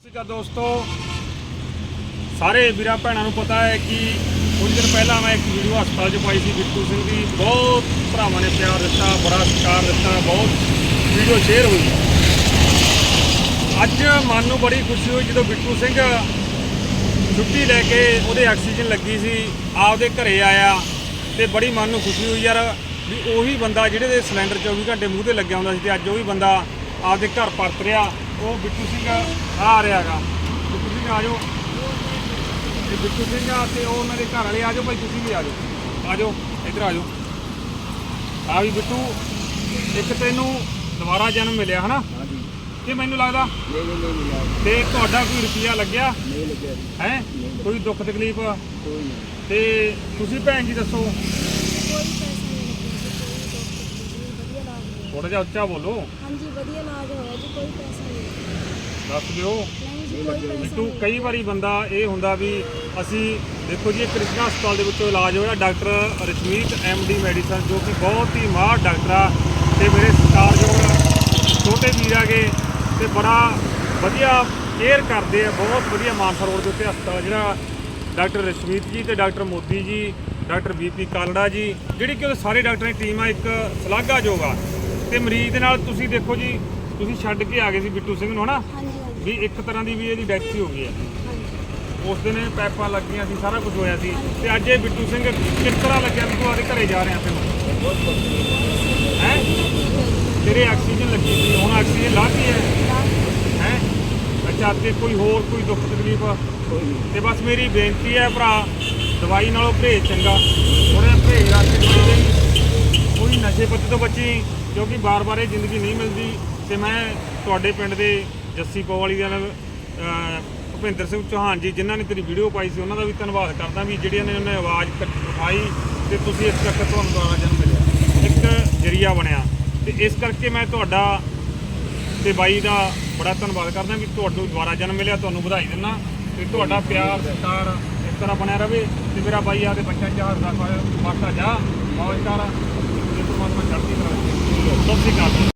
ਸਤਿ ਦੋਸਤੋ। ਸਾਰੇ ਵੀਰਾਂ ਭੈਣਾਂ ਨੂੰ ਪਤਾ ਹੈ ਕਿ ਕੁਝ ਦਿਨ ਪਹਿਲਾਂ ਮੈਂ ਇੱਕ ਵੀਡੀਓ ਹਸਪਤਾਲ 'ਚ ਪਾਈ ਸੀ ਬਿੱਟੂ ਸਿੰਘ ਦੀ। ਬਹੁਤ ਭਰਾਵਾਂ ਨੇ ਪਿਆਰ ਦਿੱਤਾ, ਬੜਾ ਸਤਿਕਾਰ ਦਿੱਤਾ, ਬਹੁਤ ਵੀਡੀਓ ਸ਼ੇਅਰ ਹੋਈ। ਅੱਜ ਮਨ ਨੂੰ ਬੜੀ ਖੁਸ਼ੀ ਹੋਈ ਜਦੋਂ ਬਿੱਟੂ ਸਿੰਘ ਛੁੱਟੀ ਲੈ ਕੇ ਉਹਦੇ ਆਕਸੀਜਨ ਲੱਗੀ ਸੀ, ਆਪਦੇ ਘਰੇ ਆਇਆ ਤੇ ਬੜੀ ਮਨ ਨੂੰ ਖੁਸ਼ੀ ਹੋਈ ਯਾਰ ਵੀ ਉਹੀ ਬੰਦਾ ਜਿਹੜੇ ਦੇ ਸਿਲੰਡਰ 24 ਘੰਟੇ ਮੂੰਹ ਤੇ ਲੱਗਿਆ ਹੁੰਦਾ ਸੀ ਤੇ ਅੱਜ ਉਹੀ ਬੰਦਾ ਆਪਦੇ ਘਰ ਪਰਤ ਰਿਹਾ। ਉਹ ਬਿੱਟੂ ਸਿੰਘ ਆ ਰਿਹਾਗਾ ਬਿੱਟੂ ਸਿੰਘ ਆ ਜਾਓ। ਇਹ ਬਿੱਟੂ ਸਿੰਘ ਆ ਤੇ ਉਹ ਉਹਨਾਂ ਦੇ ਘਰ ਵਾਲੇ ਆ ਜਾਓ ਭਾਈ ਤੁਸੀਂ ਵੀ ਆ ਜਾਓ। ਆ ਜਾਓ ਇੱਧਰ ਆ ਜਾਓ। ਆ ਵੀ ਬਿੱਟੂ ਇੱਕ ਤੈਨੂੰ ਦੁਬਾਰਾ ਜਨਮ ਮਿਲਿਆ ਹਨਾ? ਹਾਂਜੀ। ਕਿ ਮੈਨੂੰ ਲੱਗਦਾ? ਨਹੀਂ ਨਹੀਂ ਨਹੀਂ ਮਿਲਿਆ ਤੇ ਤੁਹਾਡਾ ਕੋਈ ਰੁਪਿਆ ਲੱਗਿਆ? ਨਹੀਂ ਲੱਗਿਆ ਹੈ? ਕੋਈ ਦੁੱਖ ਤਕਲੀਫ? ਕੋਈ ਨਹੀਂ। ਤੇ ਤੁਸੀਂ ਭੈਣ ਜੀ ਦੱਸੋ। ਕੋਈ ਪੈਸਾ ਨਹੀਂ ਲੱਗਿਆ ਜੀ, ਕੋਈ ਡਾਕਟਰ ਜੀ ਵਧੀਆ ਇਲਾਜ ਹੋਇਆ ਥੋੜਾ ਜਿਹਾ ਉੱਚਾ ਬੋਲੋ। ਹਾਂਜੀ ਵਧੀਆ ਇਲਾਜ ਹੋਇਆ ਜੀ ਕੋਈ ਪੈਸਾ ਨਹੀਂ। ਦੱਸ ਦਿਓ। ਨਹੀਂ ਜੀ ਕੋਈ ਪੈਸਾ ਵਾਰੀ ਬੰਦਾ ਇਹ ਹੁੰਦਾ ਵੀ ਅਸੀਂ ਦੇਖੋ ਜੀ ਇਹ ਕ੍ਰਿਸ਼ਨਾ ਹਸਪਤਾਲ ਦੇ ਵਿੱਚੋਂ ਇਲਾਜ ਹੋਇਆ ਡਾਕਟਰ ਰਸ਼ਮੀਤ ਐਮਡੀ ਮੈਡੀਸਨ ਜੋ ਕਿ ਬਹੁਤ ਹੀ ਮਾਹਰ ਡਾਕਟਰ ਆ ਤੇ ਮੇਰੇ ਸਤਿਕਾਰਯੋਗ ਛੋਟੇ ਵੀਰ ਆਗੇ ਤੇ ਬੜਾ ਵਧੀਆ ਕੇਅਰ ਕਰਦੇ ਆ ਬਹੁਤ ਵਧੀਆ ਮਾਨਸਾ ਰੋਡ ਦੇ ਉੱਤੇ ਹਸਪਤਾਲ ਜਿਹੜਾ ਡਾਕਟਰ ਰਸ਼ਮੀਤ ਜੀ ਤੇ doctor Modi ji doctor BP Kalra ਜੀ ਜਿਹੜੀ ਕਿ ਉਹਦੇ ਸਾਰੇ ਡਾਕਟਰਾਂ ਦੀ ਟੀਮ ਆ ਇੱਕ ਸ਼ਲਾਘਾਯੋਗ ਆ। ਤੇ ਮਰੀਜ਼ ਦੇ ਨਾਲ ਤੁਸੀਂ ਦੇਖੋ ਜੀ ਤੁਸੀਂ ਛੱਡ ਕੇ ਆ ਗਏ ਸੀ ਬਿੱਟੂ ਸਿੰਘ ਨੂੰ ਹਨਾ? ਹਾਂਜੀ ਹਾਂਜੀ। ਵੀ ਇੱਕ ਤਰ੍ਹਾਂ ਦੀ ਵੀ ਇਹਦੀ ਡੈਥ ਹੀ ਹੋ ਗਈ ਹੈ। ਉਸ ਦਿਨ ਇਹ ਪੈਪਾਂ ਲੱਗੀਆਂ ਸੀ ਸਾਰਾ ਕੁਝ ਹੋਇਆ ਸੀ। ਤੇ ਅੱਜ ਇਹ ਬਿੱਟੂ ਸਿੰਘ ਕਿਸ ਤਰ੍ਹਾਂ ਲੱਗਿਆ? ਵੀ ਤੂੰ ਆਦੇ ਘਰੇ ਜਾ ਰਿਹਾ ਤੈਨੂੰ ਹੈ? ਤੇਰੇ ਆਕਸੀਜਨ ਲੱਗੀ ਸੀ ਹੁਣ ਆਕਸੀਜਨ ਲਾਤੀ ਹੈ ਹੈ? ਅੱਛਾ ਤੇ ਕੋਈ ਹੋਰ ਕੋਈ ਦੁੱਖ ਤਕਲੀਫ? ਤੇ ਬਸ ਮੇਰੀ ਬੇਨਤੀ ਹੈ ਭਰਾ ਦਵਾਈ ਨਾਲੋਂ ਪਰਹੇਜ਼ ਚੰਗਾ। ਥੋੜਾ ਪਰਹੇਜ਼ ਰੱਖ ਕੇ ਕੋਈ ਨਸ਼ੇ ਪੱਤੇ ਤੋਂ ਬਚੀ, ਕਿਉਂਕਿ ਬਾਰ-ਬਾਰ ਇਹ ਜ਼ਿੰਦਗੀ ਨਹੀਂ ਮਿਲਦੀ। ਤੇ ਮੈਂ ਤੁਹਾਡੇ ਪਿੰਡ ਦੇ ਜੱਸੀ ਪੋਵਾਲੀ ਦੇ ਨਾਲ ਭੁਪਿੰਦਰ ਸਿੰਘ ਚੌਹਾਨ ਜੀ, ਜਿਨ੍ਹਾਂ ਨੇ ਤੇਰੀ ਵੀਡੀਓ ਪਾਈ ਸੀ, ਉਹਨਾਂ ਦਾ ਵੀ ਧੰਨਵਾਦ ਕਰਦਾ ਵੀ ਜਿਹੜੀਆਂ ਨੇ ਉਹਨੇ ਆਵਾਜ਼ ਕੱਟ- ਉਠਾਈ ਤੇ ਤੁਸੀਂ ਇਸ ਕਰਕੇ ਤੁਹਾਨੂੰ ਦੁਆਰਾ ਜਨਮ ਮਿਲਿਆ। ਇੱਕ ਜਰੀਆ ਬਣਿਆ। ਤੇ ਇਸ ਕਰਕੇ ਮੈਂ ਤੁਹਾਡਾ ਤੇ ਬਾਈ ਦਾ ਬੜਾ ਧੰਨਵਾਦ ਕਰਦਾ ਵੀ ਤੁਹਾਨੂੰ ਦੁਬਾਰਾ ਜਨਮ ਮਿਲਿਆ, ਤੁਹਾਨੂੰ ਵਧਾਈ ਦਿੰਦਾ। ਤੇ ਤੁਹਾਡਾ ਪਿਆਰ, ਸਤਿਕਾਰ ਇਸ ਤਰ੍ਹਾਂ ਬਣਿਆ ਰਵੇ ਤੇ ਮੇਰਾ ਬਾਈ ਆ ਦੇ ਬੱਚਾ ਚ ਹੱਸਦਾ ਪਾਸਾ ਜਾ। ਮੌਜ ਕਰ। ਤੇ ਪਰਮਾਤਮਾ ਚੜ੍ਹਦੀ ਕਰਾ ਸਤਿ ਸ਼੍ਰੀ ਅਕਾਲ